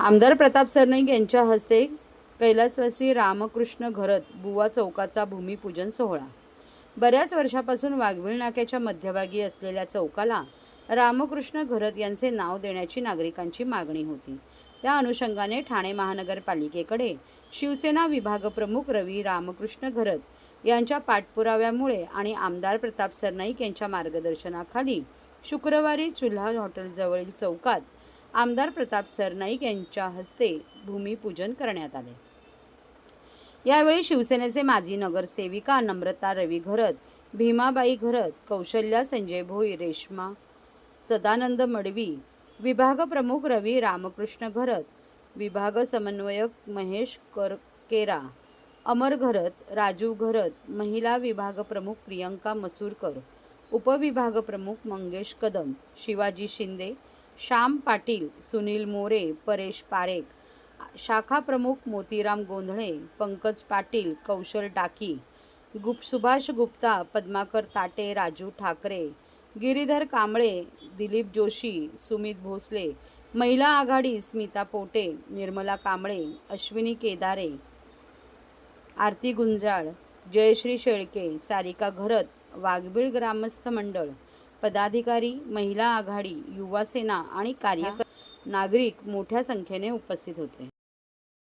आमदार प्रताप सरनाईक यांच्या हस्ते कैलासवासी रामकृष्ण घरत बुवा चौकाचा भूमिपूजन सोहळा. बऱ्याच वर्षापासून वाघविळ नाक्याच्या मध्यभागी असलेल्या चौकाला रामकृष्ण घरत यांचे नाव देण्याची नागरिकांची मागणी होती. त्या अनुषंगाने ठाणे महानगरपालिकेकडे शिवसेना विभागप्रमुख रवी रामकृष्ण घरत यांच्या पाठपुराव्यामुळे आणि आमदार प्रताप सरनाईक यांच्या मार्गदर्शनाखाली शुक्रवारी चुल्हा हॉटेलजवळील चौकात आमदार प्रताप सरनाईक यांच्या हस्ते भूमिपूजन करण्यात आले. यावेळी शिवसेनेचे माजी नगरसेविका नम्रता रवी घरत भीमाबाई घरत कौशल्या संजय भोई रेश्मा सदानंद मडवी विभाग प्रमुख रवी रामकृष्ण घरत विभाग समन्वयक महेश करकेरा अमर घरत राजू घरत महिला विभाग प्रमुख प्रियंका मसूरकर उपविभाग प्रमुख मंगेश कदम शिवाजी शिंदे श्याम पाटील सुनील मोरे परेश पारेख शाखा प्रमुख मोतीराम गोंधळे पंकज पाटील कौशल टाकी गुप सुभाष गुप्ता पद्माकर ताटे राजू ठाकरे गिरीधर कांबळे दिलीप जोशी सुमित भोसले महिला आघाडी स्मिता पोटे निर्मला कांबळे अश्विनी केदारे आरती गुंजाळ जयश्री शेळके सारिका घरत वाघबीळ ग्रामस्थ मंडळ पदाधिकारी महिला आघाडी युवा सेना आणि कार्यकर्ते नागरिक मोठ्या संख्येने उपस्थित होते.